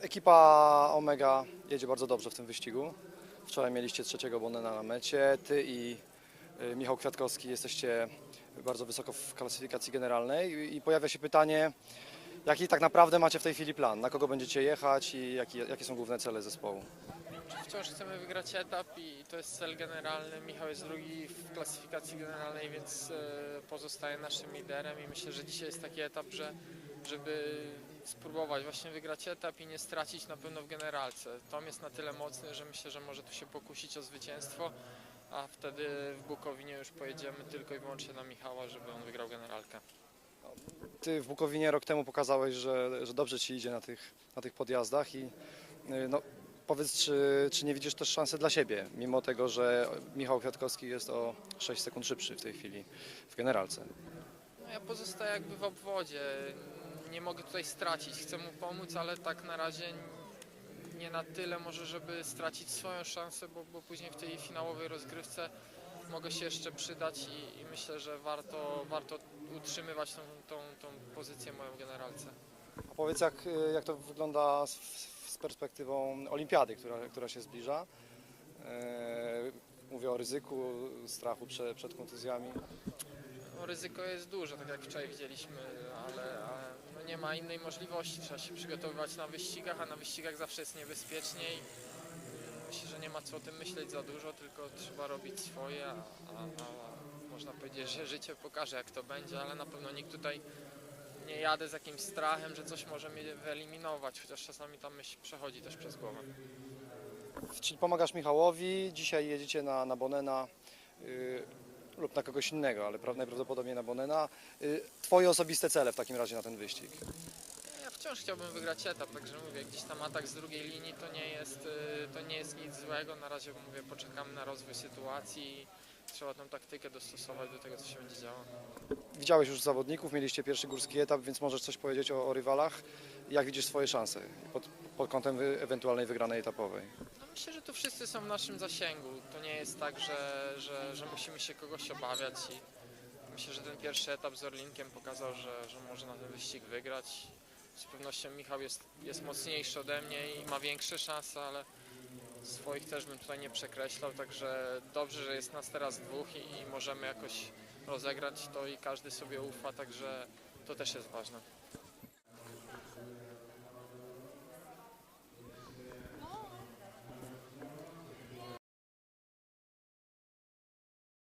Ekipa Omega jedzie bardzo dobrze w tym wyścigu. Wczoraj mieliście trzeciego Bonena na mecie. Ty i y, Michał Kwiatkowski jesteście bardzo wysoko w klasyfikacji generalnej I- pojawia się pytanie, jaki tak naprawdę macie w tej chwili plan? Na kogo będziecie jechać i jaki, jakie są główne cele zespołu? Wciąż chcemy wygrać etap i to jest cel generalny. Michał jest drugi w klasyfikacji generalnej, więc e, pozostaje naszym liderem i myślę, że dzisiaj jest taki etap, że żeby spróbować właśnie wygrać etap i nie stracić na pewno w generalce. Tom jest na tyle mocny, że myślę, że może tu się pokusić o zwycięstwo, a wtedy w Bukowinie już pojedziemy tylko i wyłącznie na Michała, żeby on wygrał generalkę. Ty w Bukowinie rok temu pokazałeś, że, że dobrze ci idzie na tych, na tych podjazdach i y, no, powiedz, czy, czy nie widzisz też szansy dla siebie, mimo tego, że Michał Kwiatkowski jest o 6 sekund szybszy w tej chwili w generalce. No ja pozostaję jakby w obwodzie. Nie mogę tutaj stracić. Chcę mu pomóc, ale tak na razie nie na tyle może, żeby stracić swoją szansę, bo, bo później w tej finałowej rozgrywce mogę się jeszcze przydać i, i myślę, że warto, warto utrzymywać tą, tą, tą pozycję moją generalce. A powiedz, jak, jak to wygląda z, z perspektywą olimpiady, która, która się zbliża. E, Mówię o ryzyku, strachu przed, przed kontuzjami. No, ryzyko jest duże, tak jak wczoraj widzieliśmy, ale, ale no nie ma innej możliwości. Trzeba się przygotowywać na wyścigach, a na wyścigach zawsze jest niebezpieczniej. Myślę, że nie ma co o tym myśleć za dużo, tylko trzeba robić swoje, a, a, a można powiedzieć, że życie pokaże jak to będzie, ale na pewno nikt tutaj nie jadę z jakimś strachem, że coś może mnie wyeliminować, chociaż czasami ta myśl przechodzi też przez głowę. Czyli pomagasz Michałowi, dzisiaj jedziecie na, na Bonena y, lub na kogoś innego, ale pra- najprawdopodobniej na Bonena. Y, twoje osobiste cele w takim razie na ten wyścig. Ja wciąż chciałbym wygrać etap, także mówię, gdzieś tam atak z drugiej linii to nie jest, y, to nie jest nic złego. Na razie mówię, poczekamy na rozwój sytuacji trzeba tą taktykę dostosować do tego, co się będzie działo. Widziałeś już zawodników, mieliście pierwszy górski etap, więc możesz coś powiedzieć o, o rywalach. Jak widzisz swoje szanse pod, pod kątem wy, ewentualnej wygranej etapowej? Myślę, że tu wszyscy są w naszym zasięgu. To nie jest tak, że, że, że musimy się kogoś obawiać i myślę, że ten pierwszy etap z Orlinkiem pokazał, że, że może na ten wyścig wygrać. Z pewnością Michał jest, jest mocniejszy ode mnie i ma większe szanse, ale swoich też bym tutaj nie przekreślał, także dobrze, że jest nas teraz dwóch i, i możemy jakoś rozegrać to i każdy sobie ufa, także to też jest ważne.